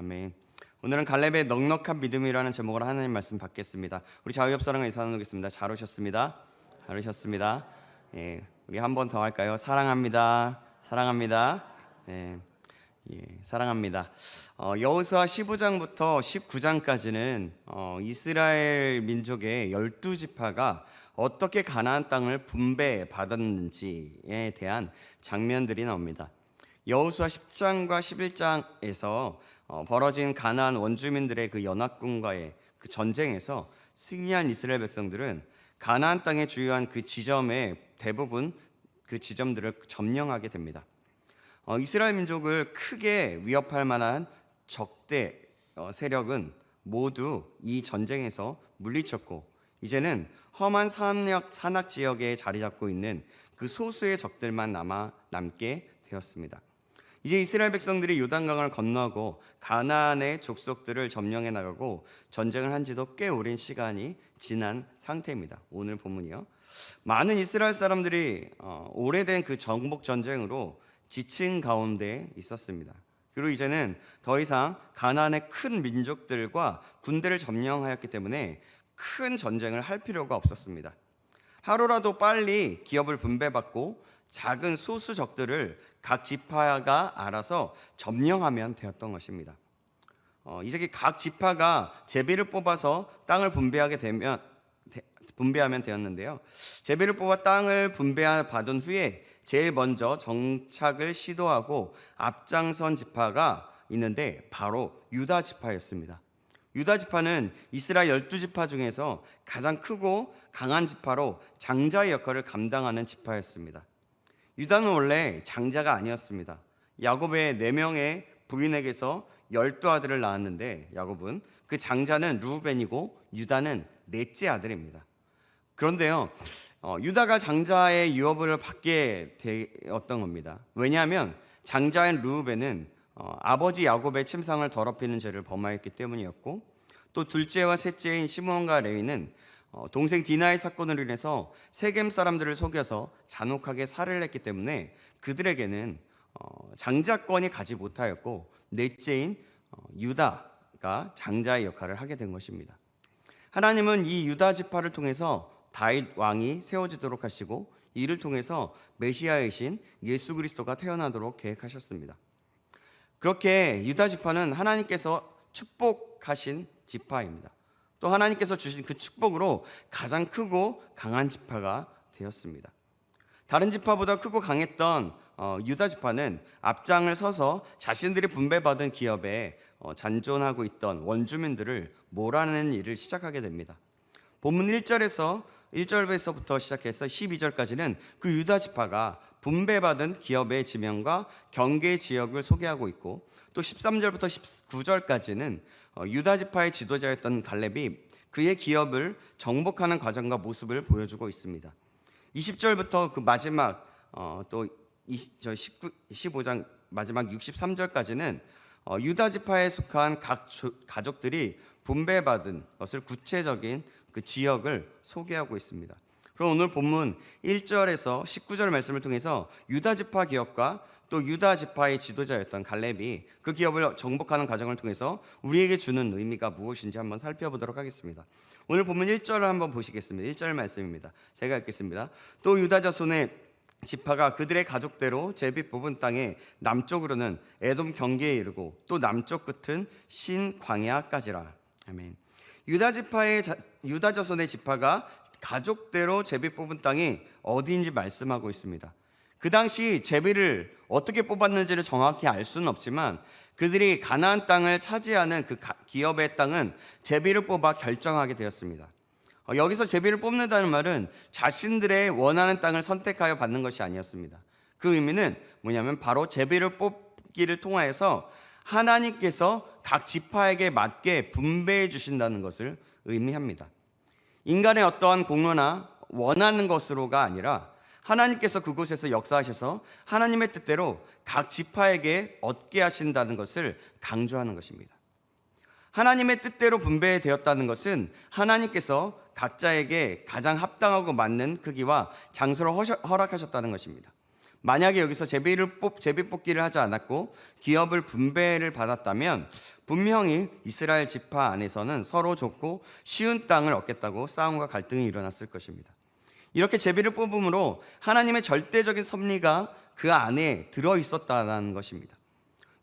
아멘. 오늘은 갈렙의 넉넉한 믿음이라는 제목으로 하나님 말씀 받겠습니다. 우리 자유협 사랑을 인사 나누겠습니다. 잘 오셨습니다. 잘 오셨습니다. 예, 우리 한 번 더 할까요? 사랑합니다. 사랑합니다. 예, 예, 사랑합니다. 어, 여호수아 15장부터 19장까지는 어, 이스라엘 민족의 열두 지파가 어떻게 가나안 땅을 분배 받았는지에 대한 장면들이 나옵니다. 여호수아 10장과 11장에서 어, 벌어진 가나안 원주민들의 그 연합군과의 그 전쟁에서 승리한 이스라엘 백성들은 가나안 땅의 주요한 그 지점의 대부분 그 지점들을 점령하게 됩니다. 어, 이스라엘 민족을 크게 위협할 만한 적대 어, 세력은 모두 이 전쟁에서 물리쳤고 이제는 험한 산악, 산악 지역에 자리 잡고 있는 그 소수의 적들만 남아 남게 되었습니다. 이제 이스라엘 백성들이 요단강을 건너고 가나안의 족속들을 점령해 나가고 전쟁을 한 지도 꽤 오랜 시간이 지난 상태입니다. 오늘 본문이요. 많은 이스라엘 사람들이 어, 오래된 그 정복 전쟁으로 지친 가운데 있었습니다. 그리고 이제는 더 이상 가나안의 큰 민족들과 군대를 점령하였기 때문에 큰 전쟁을 할 필요가 없었습니다. 하루라도 빨리 기업을 분배받고 작은 소수 적들을 각 지파가 알아서 점령하면 되었던 것입니다. 어, 이제 각 지파가 제비를 뽑아서 땅을 분배하게 되면 대- 분배하면 되었는데요. 제비를 뽑아 땅을 분배받은 후에 제일 먼저 정착을 시도하고 앞장선 지파가 있는데 바로 유다 지파였습니다. 유다 지파는 이스라엘 열두 지파 중에서 가장 크고 강한 지파로 장자의 역할을 감당하는 지파였습니다. 유다는 원래 장자가 아니었습니다. 야곱의 네 명의 부인에게서 열두 아들을 낳았는데 야곱은 그 장자는 루벤이고 유다는 넷째 아들입니다. 그런데요, 어, 유다가 장자의 유업을 받게 되었던 겁니다. 왜냐하면 장자인 루벤은 어, 아버지 야곱의 침상을 더럽히는 죄를 범하였기 때문이었고 또 둘째와 셋째인 시므온과 레위는 어, 동생 디나의 사건으로 인해서 세겜 사람들을 속여서 잔혹하게 살해를 했기 때문에 그들에게는 어, 장자권이 가지 못하였고 넷째인 어, 유다가 장자의 역할을 하게 된 것입니다. 하나님은 이 유다 지파를 통해서 다윗 왕이 세워지도록 하시고 이를 통해서 메시아이신 예수 그리스도가 태어나도록 계획하셨습니다. 그렇게 유다 지파는 하나님께서 축복하신 지파입니다. 또 하나님께서 주신 그 축복으로 가장 크고 강한 지파가 되었습니다. 다른 지파보다 크고 강했던 어, 유다 지파는 앞장을 서서 자신들이 분배받은 기업에 어, 잔존하고 있던 원주민들을 몰아내는 일을 시작하게 됩니다. 본문 1절에서 1절에서부터 시작해서 12절까지는 그 유다 지파가 분배받은 기업의 지명과 경계 지역을 소개하고 있고 또 13절부터 19절까지는 어, 유다 지파의 지도자였던 갈렙이 그의 기업을 정복하는 과정과 모습을 보여주고 있습니다. 20절부터 그 마지막 어, 또 20, 저 19, 15장 마지막 63절까지는 어, 유다 지파에 속한 각 조- 가족들이 분배받은 것을 구체적인 그 지역을 소개하고 있습니다. 그럼 오늘 본문 1절에서 19절 말씀을 통해서 유다 지파 기업과 또 유다 지파의 지도자였던 갈렙이 그 기업을 정복하는 과정을 통해서 우리에게 주는 의미가 무엇인지 한번 살펴보도록 하겠습니다. 오늘 본문 1절을 한번 보시겠습니다. 1절 말씀입니다. 제가 읽겠습니다. 또 유다 자손의 지파가 그들의 가족대로 제비 뽑은 땅에 남쪽으로는 에돔 경계에 이르고 또 남쪽 끝은 신 광야까지라. 아멘. 유다 지파의 자, 유다 자손의 지파가 가족대로 제비 뽑은 땅이 어디인지 말씀하고 있습니다. 그 당시 제비를 어떻게 뽑았는지를 정확히 알 수는 없지만 그들이 가나안 땅을 차지하는 그 가- 기업의 땅은 제비를 뽑아 결정하게 되었습니다. 어, 여기서 제비를 뽑는다는 말은 자신들의 원하는 땅을 선택하여 받는 것이 아니었습니다. 그 의미는 뭐냐면 바로 제비를 뽑기를 통하여서 하나님께서 각 지파에게 맞게 분배해 주신다는 것을 의미합니다. 인간의 어떠한 공로나 원하는 것으로가 아니라 하나님께서 그곳에서 역사하셔서 하나님의 뜻대로 각 지파에게 얻게 하신다는 것을 강조하는 것입니다. 하나님의 뜻대로 분배되었다는 것은 하나님께서 각자에게 가장 합당하고 맞는 크기와 장소를 허락하셨다는 것입니다. 만약에 여기서 제비를 뽑 제비 뽑기를 하지 않았고 기업을 분배를 받았다면 분명히 이스라엘 지파 안에서는 서로 좁고 쉬운 땅을 얻겠다고 싸움과 갈등이 일어났을 것입니다. 이렇게 제비를 뽑음으로 하나님의 절대적인 섭리가 그 안에 들어 있었다는 것입니다.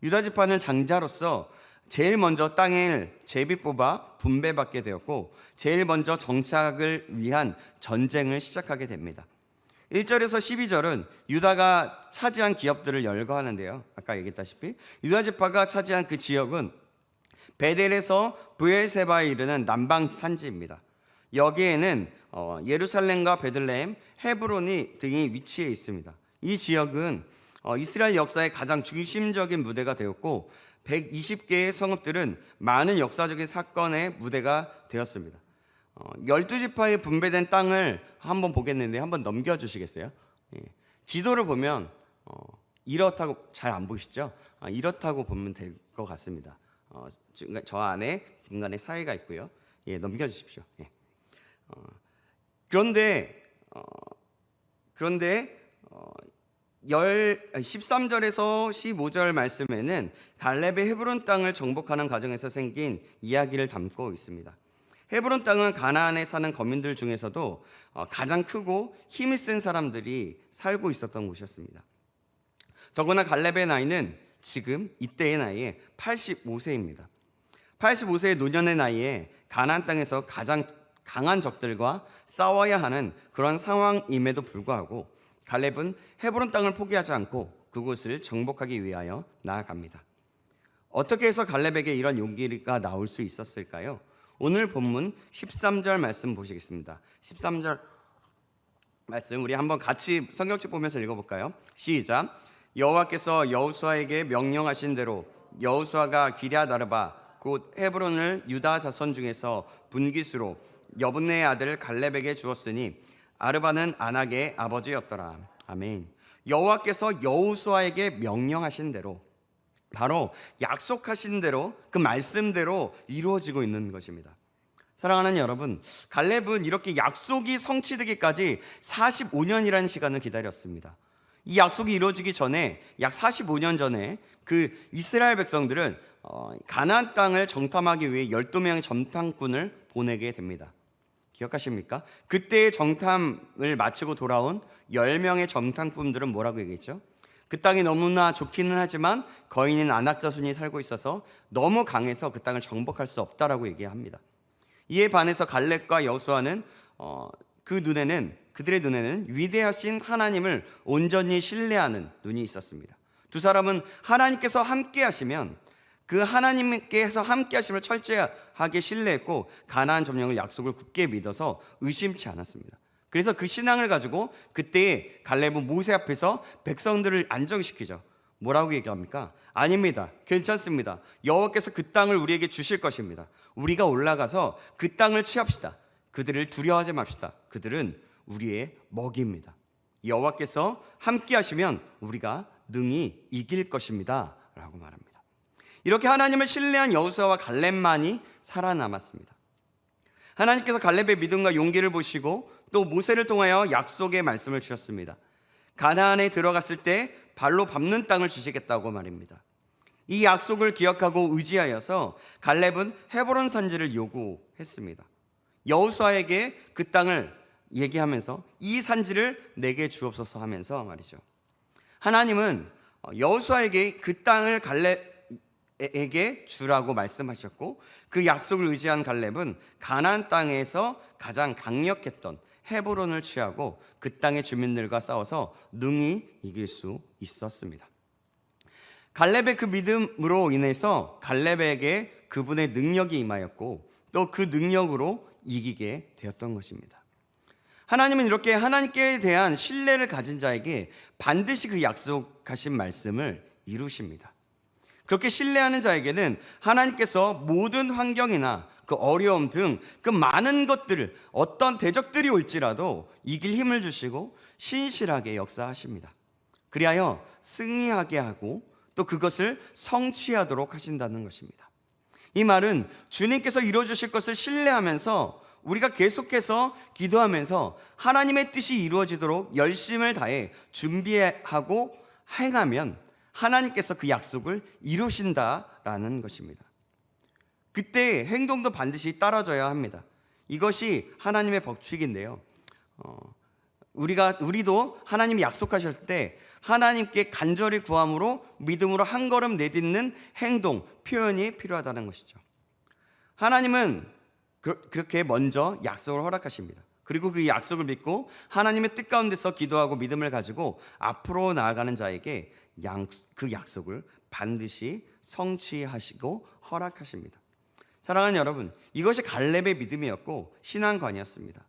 유다 지파는 장자로서 제일 먼저 땅을 제비 뽑아 분배받게 되었고 제일 먼저 정착을 위한 전쟁을 시작하게 됩니다. 1절에서 12절은 유다가 차지한 기업들을 열거하는데요. 아까 얘기했다시피 유다 지파가 차지한 그 지역은 베델에서 브엘세바에 이르는 남방 산지입니다. 여기에는 어, 예루살렘과 베들레헴, 헤브론이 등이 위치해 있습니다. 이 지역은 어, 이스라엘 역사의 가장 중심적인 무대가 되었고 120개의 성읍들은 많은 역사적인 사건의 무대가 되었습니다. 어, 12지파에 분배된 땅을 한번 보겠는데 한번 넘겨주시겠어요? 예. 지도를 보면 어, 이렇다고 잘 안 보이시죠? 아, 이렇다고 보면 될 것 같습니다. 어, 저 안에 중간에 사이가 있고요. 예, 넘겨주십시오. 예. 어, 그런데 어, 그런데 어, 열 13절에서 15절 말씀에는 갈렙의 헤브론 땅을 정복하는 과정에서 생긴 이야기를 담고 있습니다. 헤브론 땅은 가나안에 사는 거민들 중에서도 어, 가장 크고 힘이 센 사람들이 살고 있었던 곳이었습니다. 더구나 갈렙의 나이는 지금 이때의 나이에 85세입니다. 85세의 노년의 나이에 가나안 땅에서 가장 강한 적들과 싸워야 하는 그런 상황임에도 불구하고 갈렙은 헤브론 땅을 포기하지 않고 그곳을 정복하기 위하여 나아갑니다. 어떻게 해서 갈렙에게 이런 용기가 나올 수 있었을까요? 오늘 본문 13절 말씀 보시겠습니다. 13절 말씀 우리 한번 같이 성경책 보면서 읽어볼까요? 시작. 여호와께서 여호수아에게 명령하신 대로 여호수아가 기럇 아르바 곧 헤브론을 유다 자손 중에서 분기수로 여분네의 아들 갈렙에게 주었으니 아르바는 아낙의 아버지였더라. 아멘. 여호와께서 여호수아에게 명령하신 대로 바로 약속하신 대로 그 말씀대로 이루어지고 있는 것입니다. 사랑하는 여러분, 갈렙은 이렇게 약속이 성취되기까지 45년이라는 시간을 기다렸습니다. 이 약속이 이루어지기 전에 약 45년 전에 그 이스라엘 백성들은 어, 가나안 땅을 정탐하기 위해 12명의 정탐꾼을 보내게 됩니다. 기억하십니까? 그때의 정탐을 마치고 돌아온 10명의 정탐꾼들은 뭐라고 얘기했죠? 그 땅이 너무나 좋기는 하지만 거인인 안악자손이 살고 있어서 너무 강해서 그 땅을 정복할 수 없다라고 얘기합니다. 이에 반해서 갈렙과 여수아는 어, 그 눈에는 그들의 눈에는 위대하신 하나님을 온전히 신뢰하는 눈이 있었습니다. 두 사람은 하나님께서 함께 하시면 그 하나님께서 함께 하심을 철저하게 신뢰했고 가나안 점령을 약속을 굳게 믿어서 의심치 않았습니다. 그래서 그 신앙을 가지고 그때 갈렙은 모세 앞에서 백성들을 안정시키죠. 뭐라고 얘기합니까? 아닙니다. 괜찮습니다. 여호와께서 그 땅을 우리에게 주실 것입니다. 우리가 올라가서 그 땅을 취합시다. 그들을 두려워하지 맙시다. 그들은 우리의 먹입니다. 여호와께서 함께 하시면 우리가 능히 이길 것입니다 라고 말합니다. 이렇게 하나님을 신뢰한 여호수아와 갈렙만이 살아남았습니다. 하나님께서 갈렙의 믿음과 용기를 보시고 또 모세를 통하여 약속의 말씀을 주셨습니다. 가나안에 들어갔을 때 발로 밟는 땅을 주시겠다고 말입니다. 이 약속을 기억하고 의지하여서 갈렙은 헤브론 산지를 요구했습니다. 여호수아에게 그 땅을 얘기하면서 이 산지를 내게 주옵소서 하면서 말이죠. 하나님은 여호수아에게 그 땅을 갈렙 에게 주라고 말씀하셨고 그 약속을 의지한 갈렙은 가나안 땅에서 가장 강력했던 헤브론을 취하고 그 땅의 주민들과 싸워서 능히 이길 수 있었습니다. 갈렙의 그 믿음으로 인해서 갈렙에게 그분의 능력이 임하였고 또 그 능력으로 이기게 되었던 것입니다. 하나님은 이렇게 하나님께 대한 신뢰를 가진 자에게 반드시 그 약속하신 말씀을 이루십니다. 그렇게 신뢰하는 자에게는 하나님께서 모든 환경이나 그 어려움 등 그 많은 것들을 어떤 대적들이 올지라도 이길 힘을 주시고 신실하게 역사하십니다. 그리하여 승리하게 하고 또 그것을 성취하도록 하신다는 것입니다. 이 말은 주님께서 이루어 주실 것을 신뢰하면서 우리가 계속해서 기도하면서 하나님의 뜻이 이루어지도록 열심을 다해 준비하고 행하면 하나님께서 그 약속을 이루신다라는 것입니다. 그때 행동도 반드시 따라줘야 합니다. 이것이 하나님의 법칙인데요. 어, 우리가 우리도 하나님이 약속하실 때 하나님께 간절히 구함으로 믿음으로 한 걸음 내딛는 행동, 표현이 필요하다는 것이죠. 하나님은 그, 그렇게 먼저 약속을 허락하십니다. 그리고 그 약속을 믿고 하나님의 뜻 가운데서 기도하고 믿음을 가지고 앞으로 나아가는 자에게 양, 그 약속을 반드시 성취하시고 허락하십니다. 사랑하는 여러분, 이것이 갈렙의 믿음이었고 신앙관이었습니다.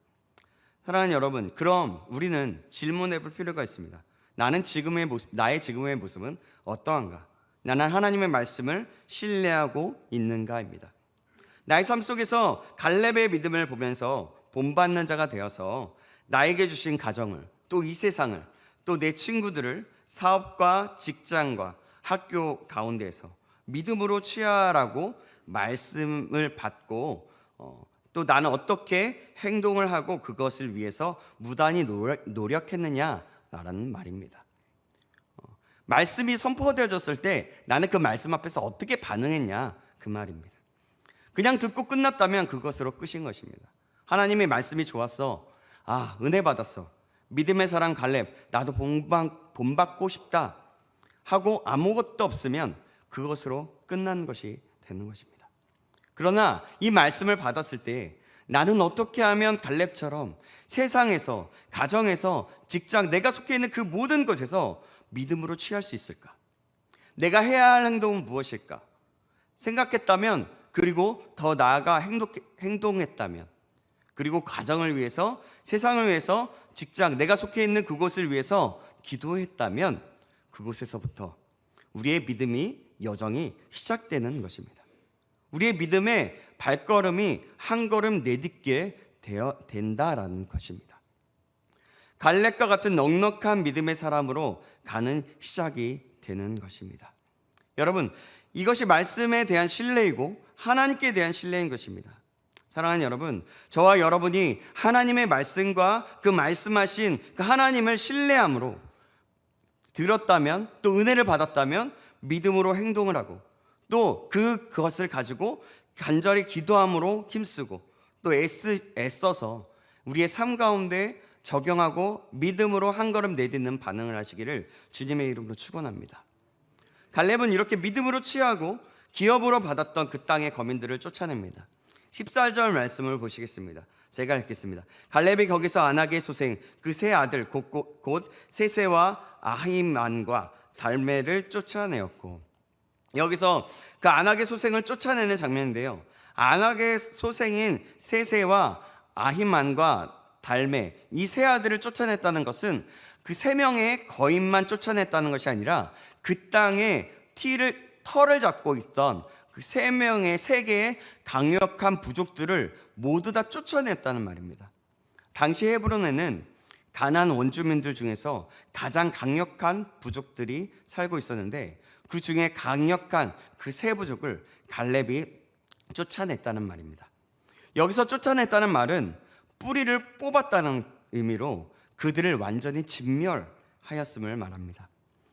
사랑하는 여러분, 그럼 우리는 질문해 볼 필요가 있습니다. 나는 지금의 모습, 나의 지금의 모습은 어떠한가? 나는 하나님의 말씀을 신뢰하고 있는가입니다. 나의 삶 속에서 갈렙의 믿음을 보면서 본받는 자가 되어서 나에게 주신 가정을 또 이 세상을 또 내 친구들을 사업과 직장과 학교 가운데에서 믿음으로 취하라고 말씀을 받고 어, 또 나는 어떻게 행동을 하고 그것을 위해서 무단히 노력, 노력 했느냐라는 말입니다. 어, 말씀이 선포되어졌을 때 나는 그 말씀 앞에서 어떻게 반응했냐 그 말입니다. 그냥 듣고 끝났다면 그것으로 끝인 것입니다. 하나님의 말씀이 좋았어. 아, 은혜 받았어. 믿음의 사람 갈렙, 나도 본받, 본받 고 싶다. 하고 아무것도 없으면 그것으로 끝난 것이 되는 것입니다. 그러나 이 말씀을 받았을 때 나는 어떻게 하면 갈렙처럼 세상에서, 가정에서, 직장, 내가 속해 있는 그 모든 것에서 믿음으로 취할 수 있을까? 내가 해야 할 행동은 무엇일까? 생각했다면 그리고 더 나아가 행동, 행동했다면 그리고 가정을 위해서 세상을 위해서 직장 내가 속해 있는 그곳을 위해서 기도했다면 그곳에서부터 우리의 믿음이 여정이 시작되는 것입니다. 우리의 믿음의 발걸음이 한 걸음 내딛게 되어 된다라는 것입니다. 갈렙과 같은 넉넉한 믿음의 사람으로 가는 시작이 되는 것입니다. 여러분, 이것이 말씀에 대한 신뢰이고 하나님께 대한 신뢰인 것입니다. 사랑하는 여러분, 저와 여러분이 하나님의 말씀과 그 말씀하신 그 하나님을 신뢰함으로 들었다면 또 은혜를 받았다면 믿음으로 행동을 하고 또 그 그것을 가지고 간절히 기도함으로 힘쓰고 또 애써서 우리의 삶 가운데 적용하고 믿음으로 한 걸음 내딛는 반응을 하시기를 주님의 이름으로 축원합니다. 갈렙은 이렇게 믿음으로 취하고 기업으로 받았던 그 땅의 거민들을 쫓아냅니다. 14절 말씀을 보시겠습니다. 제가 읽겠습니다. 갈렙이 거기서 아낙의 소생 그 세 아들 곧, 곧, 곧 세세와 아히만과 달메를 쫓아내었고 여기서 그 아낙의 소생을 쫓아내는 장면인데요. 아낙의 소생인 세세와 아히만과 달메 이 세 아들을 쫓아냈다는 것은 그 세 명의 거인만 쫓아냈다는 것이 아니라 그 땅에 티를 털을 잡고 있던 그 세 명의 세 개의 강력한 부족들을 모두 다 쫓아냈다는 말입니다. 당시 헤브론에는 가난 원주민들 중에서 가장 강력한 부족들이 살고 있었는데 그 중에 강력한 그 세 부족을 갈렙이 쫓아냈다는 말입니다. 여기서 쫓아냈다는 말은 뿌리를 뽑았다는 의미로 그들을 완전히 진멸하였음을 말합니다.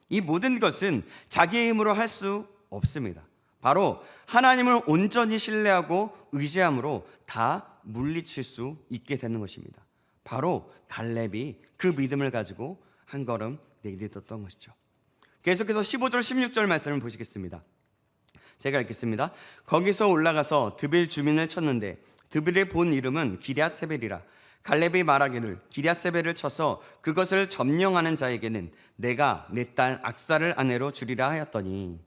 이 모든 것은 자기의 힘으로 할 수 없습니다. 바로 하나님을 온전히 신뢰하고 의지함으로 다 물리칠 수 있게 되는 것입니다. 바로 갈렙이 그 믿음을 가지고 한 걸음 내딛었던 것이죠. 계속해서 15절 16절 말씀을 보시겠습니다. 제가 읽겠습니다. 거기서 올라가서 드빌 주민을 쳤는데 드빌의 본 이름은 기랴세벨이라 갈렙이 말하기를 기랴세벨을 쳐서 그것을 점령하는 자에게는 내가 내 딸 악사를 아내로 주리라 하였더니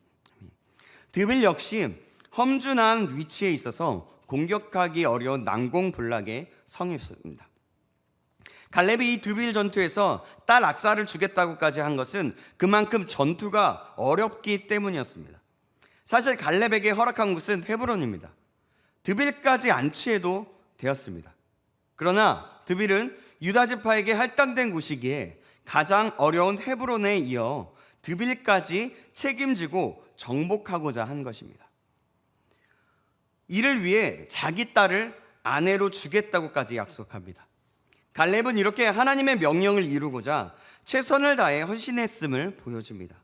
드빌 역시 험준한 위치에 있어서 공격하기 어려운 난공불락의 성이었습니다. 갈렙이 이 드빌 전투에서 딸 악사를 주겠다고까지 한 것은 그만큼 전투가 어렵기 때문이었습니다. 사실 갈렙에게 허락한 곳은 헤브론입니다. 드빌까지 안 취해도 되었습니다. 그러나 드빌은 유다 지파에게 할당된 곳이기에 가장 어려운 헤브론에 이어 드빌까지 책임지고 정복하고자 한 것입니다. 이를 위해 자기 딸을 아내로 주겠다고까지 약속합니다. 갈렙은 이렇게 하나님의 명령을 이루고자 최선을 다해 헌신했음을 보여줍니다.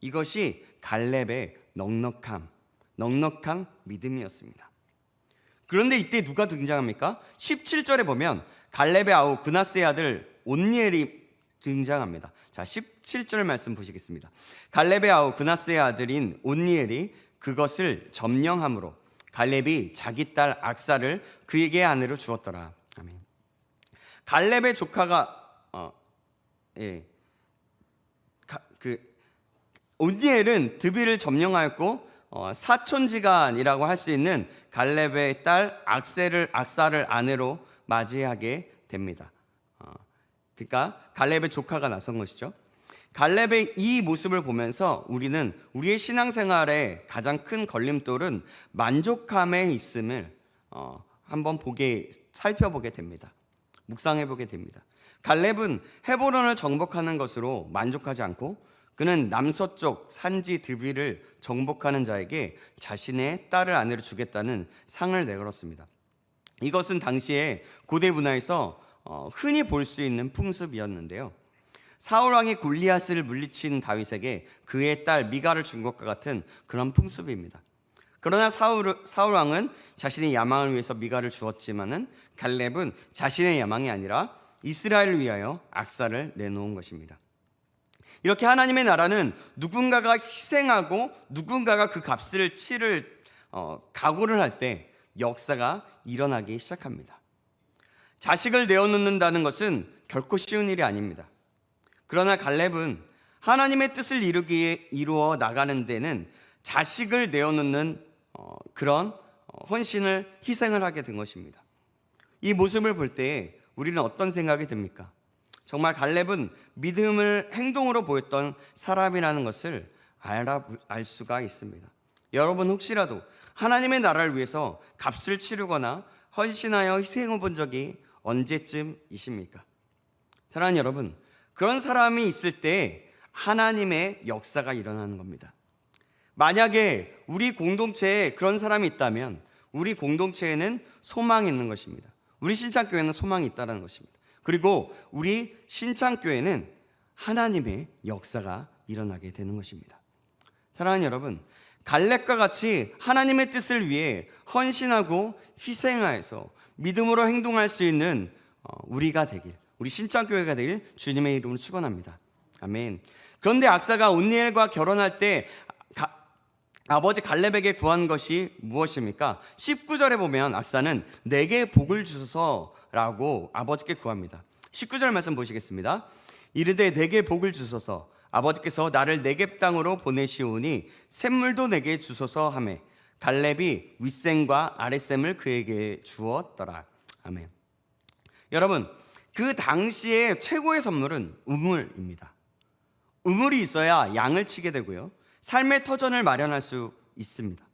이것이 갈렙의 넉넉함, 넉넉한 믿음이었습니다. 그런데 이때 누가 등장합니까? 17절에 보면 갈렙의 아우 그나스의 아들 온니엘이 등장합니다. 자, 17절 말씀 보시겠습니다. 갈렙의 아우 그나스의 아들인 온니엘이 그것을 점령함으로 갈렙이 자기 딸 악사를 그에게 아내로 주었더라. 아멘. 갈렙의 조카가 어, 예, 가, 그 온니엘은 드비를 점령하였고 어, 사촌지간이라고 할 수 있는 갈렙의 딸 악세를 악사를 아내로 맞이하게 됩니다. 어, 그러니까 갈렙의 조카가 나선 것이죠. 갈렙의 이 모습을 보면서 우리는 우리의 신앙생활의 가장 큰 걸림돌은 만족함에 있음을 어, 한번 보게 살펴보게 됩니다. 묵상해 보게 됩니다. 갈렙은 헤브론을 정복하는 것으로 만족하지 않고 그는 남서쪽 산지 드비를 정복하는 자에게 자신의 딸을 아내로 주겠다는 상을 내걸었습니다. 이것은 당시에 고대 문화에서 어, 흔히 볼 수 있는 풍습이었는데요. 사울 왕이 골리앗을 물리친 다윗에게 그의 딸 미가를 준 것과 같은 그런 풍습입니다. 그러나 사울, 사울 왕은 자신의 야망을 위해서 미가를 주었지만은 갈렙은 자신의 야망이 아니라 이스라엘을 위하여 악사를 내놓은 것입니다. 이렇게 하나님의 나라는 누군가가 희생하고 누군가가 그 값을 치를 어, 각오를 할 때 역사가 일어나기 시작합니다. 자식을 내어놓는다는 것은 결코 쉬운 일이 아닙니다. 그러나 갈렙은 하나님의 뜻을 이루기에 이루어 나가는 데는 자식을 내어놓는 어, 그런 어, 헌신을 희생을 하게 된 것입니다. 이 모습을 볼 때 우리는 어떤 생각이 듭니까? 정말 갈렙은 믿음을 행동으로 보였던 사람이라는 것을 알 수가 있습니다. 여러분 혹시라도 하나님의 나라를 위해서 값을 치르거나 헌신하여 희생해 본 적이 언제쯤이십니까? 사랑하는 여러분, 그런 사람이 있을 때 하나님의 역사가 일어나는 겁니다. 만약에 우리 공동체에 그런 사람이 있다면 우리 공동체에는 소망이 있는 것입니다. 우리 신창교회는 소망이 있다는 것입니다. 그리고 우리 신창교회는 하나님의 역사가 일어나게 되는 것입니다. 사랑하는 여러분, 갈렙과 같이 하나님의 뜻을 위해 헌신하고 희생하여서 믿음으로 행동할 수 있는 어, 우리가 되길, 우리 신창교회가 되길 주님의 이름으로 축원합니다. 아멘. 그런데 악사가 온니엘과 결혼할 때 가, 아버지 갈렙에게 구한 것이 무엇입니까? 19절에 보면 악사는 내게 복을 주소서라고 아버지께 구합니다. 19절 말씀 보시겠습니다. 이르되 내게 복을 주소서 아버지께서 나를 내겝 땅으로 보내시오니 샘물도 내게 주소서 하매 갈렙이 윗샘과 아랫샘을 그에게 주었더라. 아멘. 여러분, 그 당시에 최고의 선물은 우물입니다. 우물이 있어야 양을 치게 되고요. 삶의 터전을 마련할 수 있습니다.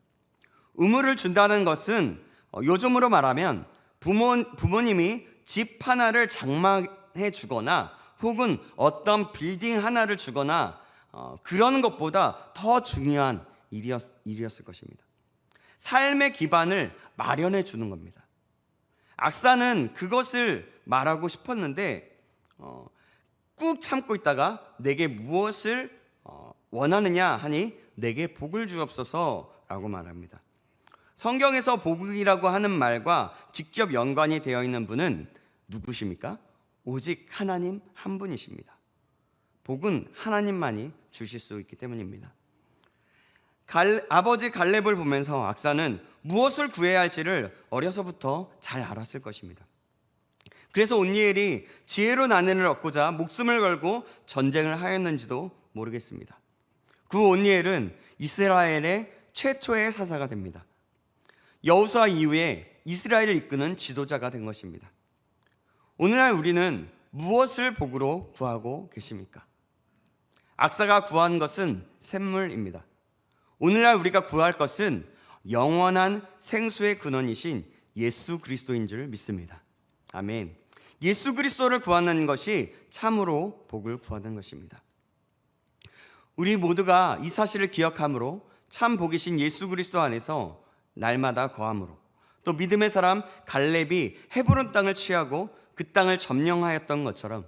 우물을 준다는 것은 어, 요즘으로 말하면 부모, 부모님이 집 하나를 장만해 주거나 혹은 어떤 빌딩 하나를 주거나 어, 그런 것보다 더 중요한 일이었, 일이었을 것입니다. 삶의 기반을 마련해 주는 겁니다. 악사는 그것을 말하고 싶었는데 어, 꾹 참고 있다가 내게 무엇을 어, 원하느냐 하니 내게 복을 주옵소서라고 말합니다. 성경에서 복이라고 하는 말과 직접 연관이 되어 있는 분은 누구십니까? 오직 하나님 한 분이십니다. 복은 하나님만이 주실 수 있기 때문입니다. 갈, 아버지 갈렙을 보면서 악사는 무엇을 구해야 할지를 어려서부터 잘 알았을 것입니다. 그래서 온니엘이 지혜로 나는을 얻고자 목숨을 걸고 전쟁을 하였는지도 모르겠습니다. 그 온니엘은 이스라엘의 최초의 사사가 됩니다. 여우수아 이후에 이스라엘을 이끄는 지도자가 된 것입니다. 오늘날 우리는 무엇을 복으로 구하고 계십니까? 악사가 구한 것은 샘물입니다. 오늘날 우리가 구할 것은 영원한 생수의 근원이신 예수 그리스도인 줄 믿습니다. 아멘. 예수 그리스도를 구하는 것이 참으로 복을 구하는 것입니다. 우리 모두가 이 사실을 기억함으로 참 복이신 예수 그리스도 안에서 날마다 거함으로 또 믿음의 사람 갈렙이 헤브론 땅을 취하고 그 땅을 점령하였던 것처럼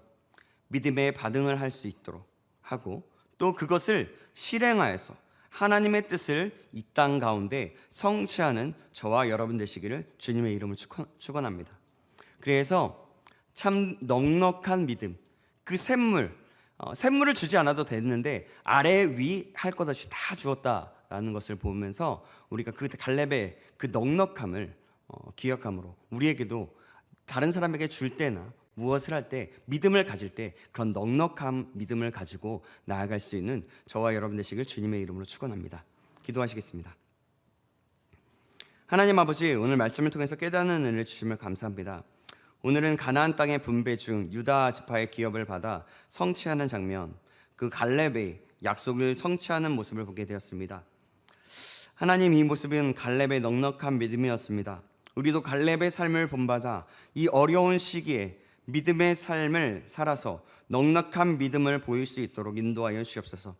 믿음의 반응을 할 수 있도록 하고 또 그것을 실행하여서 하나님의 뜻을 이 땅 가운데 성취하는 저와 여러분 되시기를 주님의 이름을 축원- 축원합니다. 그래서 참 넉넉한 믿음, 그 샘물, 어, 샘물을 주지 않아도 됐는데 아래 위 할 것 없이 다 주었다라는 것을 보면서 우리가 그 갈렙의 그 넉넉함을 어, 기억함으로 우리에게도 다른 사람에게 줄 때나 무엇을 할 때 믿음을 가질 때 그런 넉넉한 믿음을 가지고 나아갈 수 있는 저와 여러분 되시길 주님의 이름으로 축원합니다. 기도하시겠습니다. 하나님 아버지 오늘 말씀을 통해서 깨닫는 은혜를 주시며 감사합니다. 오늘은 가나안 땅의 분배 중 유다 지파의 기업을 받아 성취하는 장면, 그 갈렙의 약속을 성취하는 모습을 보게 되었습니다. 하나님 이 모습은 갈렙의 넉넉한 믿음이었습니다. 우리도 갈렙의 삶을 본받아 이 어려운 시기에 믿음의 삶을 살아서 넉넉한 믿음을 보일 수 있도록 인도하여 주옵소서.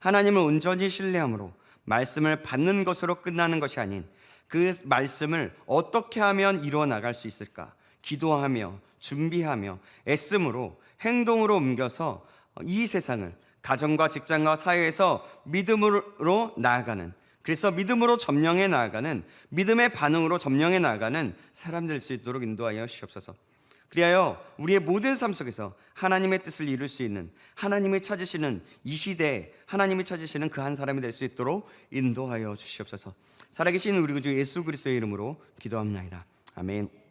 하나님을 온전히 신뢰함으로 말씀을 받는 것으로 끝나는 것이 아닌 그 말씀을 어떻게 하면 이루어 나갈 수 있을까? 기도하며 준비하며 애씀으로 행동으로 옮겨서 이 세상을 가정과 직장과 사회에서 믿음으로 나아가는 그래서 믿음으로 점령해 나아가는 믿음의 반응으로 점령해 나아가는 사람 될 수 있도록 인도하여 주옵소서. 그리하여 우리의 모든 삶 속에서 하나님의 뜻을 이룰 수 있는 하나님이 찾으시는 이 시대에 하나님이 찾으시는 그 한 사람이 될 수 있도록 인도하여 주시옵소서. 살아계신 우리 구주 예수 그리스도의 이름으로 기도합나이다. 아멘.